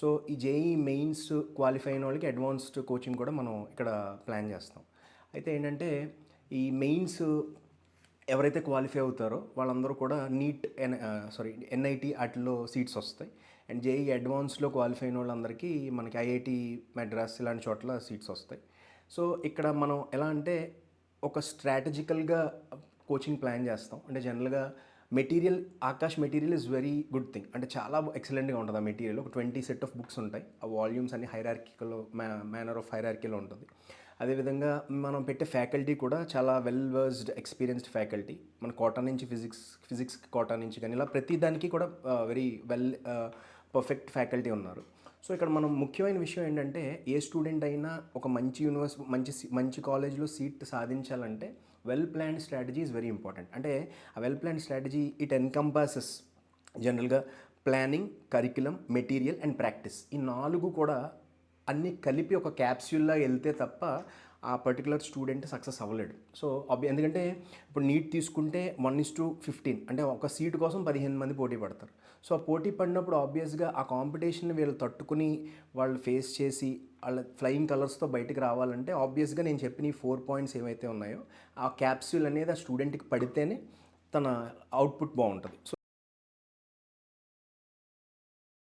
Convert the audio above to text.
So ఈ JEE mains qualify అయిన వాళ్ళకి అడ్వాన్స్డ్ కోచింగ్ కూడా మనం ఇక్కడ ప్లాన్ చేస్తాం. అయితే ఏంటంటే ఈ మెయిన్స్ ఎవరైతే క్వాలిఫై అవుతారో వాళ్ళందరూ కూడా నీట్ ఎన్ సారీ ఎన్ఐటి వాటిలో సీట్స్ వస్తాయి. అండ్ జేఈ అడ్వాన్స్లో క్వాలిఫై అయిన వాళ్ళందరికీ మనకి ఐఐటి మెడ్రాస్ ఇలాంటి చోట్ల సీట్స్ వస్తాయి. సో ఇక్కడ మనం ఎలా అంటే ఒక స్ట్రాటజికల్గా కోచింగ్ ప్లాన్ చేస్తాం. అంటే జనరల్గా material Aakash material is very good thing అంటే చాలా ఎక్సలెంట్గా ఉంటుంది ఆ మెటీరియల్. ఒక ట్వంటీ సెట్ ఆఫ్ బుక్స్ ఉంటాయి. ఆ వాల్యూమ్స్ అన్ని హైరార్కికల్ మేనర్ ఆఫ్ హైరార్కీలో ఉంటుంది. అదేవిధంగా మనం పెట్టే ఫ్యాకల్టీ కూడా చాలా వెల్ వర్స్డ్ ఎక్స్పీరియన్స్డ్ ఫ్యాకల్టీ మన కోటా నుంచి ఫిజిక్స్ ఫిజిక్స్ కోటా నుంచి కానీ ఇలా ప్రతి దానికి కూడా uh, very well perfect faculty ఉన్నారు. సో ఇక్కడ మనం ముఖ్యమైన విషయం ఏంటంటే ఏ స్టూడెంట్ అయినా ఒక మంచి యూనివర్స్ మంచి మంచి కాలేజ్లో సీట్ సాధించాలంటే well planned strategy is very important అంటే ఆ well planned strategy it encompasses జనరల్గా planning curriculum material and practice ఈ నాలుగు కూడా అన్నీ కలిపి ఒక క్యాప్స్యూల్లా వెళ్తే తప్ప ఆ పర్టికులర్ స్టూడెంట్ సక్సెస్ అవ్వలేడు. సో ఎందుకంటే ఇప్పుడు నీట్ తీసుకుంటే వన్ ఇస్ టు ఫిఫ్టీన్ అంటే ఒక సీట్ కోసం పదిహేను మంది పోటీ పడతారు. సో ఆ పోటీ పడినప్పుడు ఆబ్వియస్గా ఆ కాంపిటీషన్ వీళ్ళు తట్టుకుని వాళ్ళు ఫేస్ చేసి వాళ్ళ ఫ్లయింగ్ కలర్స్తో బయటకు రావాలంటే ఆబ్వియస్గా నేను చెప్పిన ఈ ఫోర్ పాయింట్స్ ఏవైతే ఉన్నాయో ఆ క్యాప్స్యూల్ అనేది ఆ స్టూడెంట్కి పడితేనే తన అవుట్పుట్ బాగుంటుంది. సో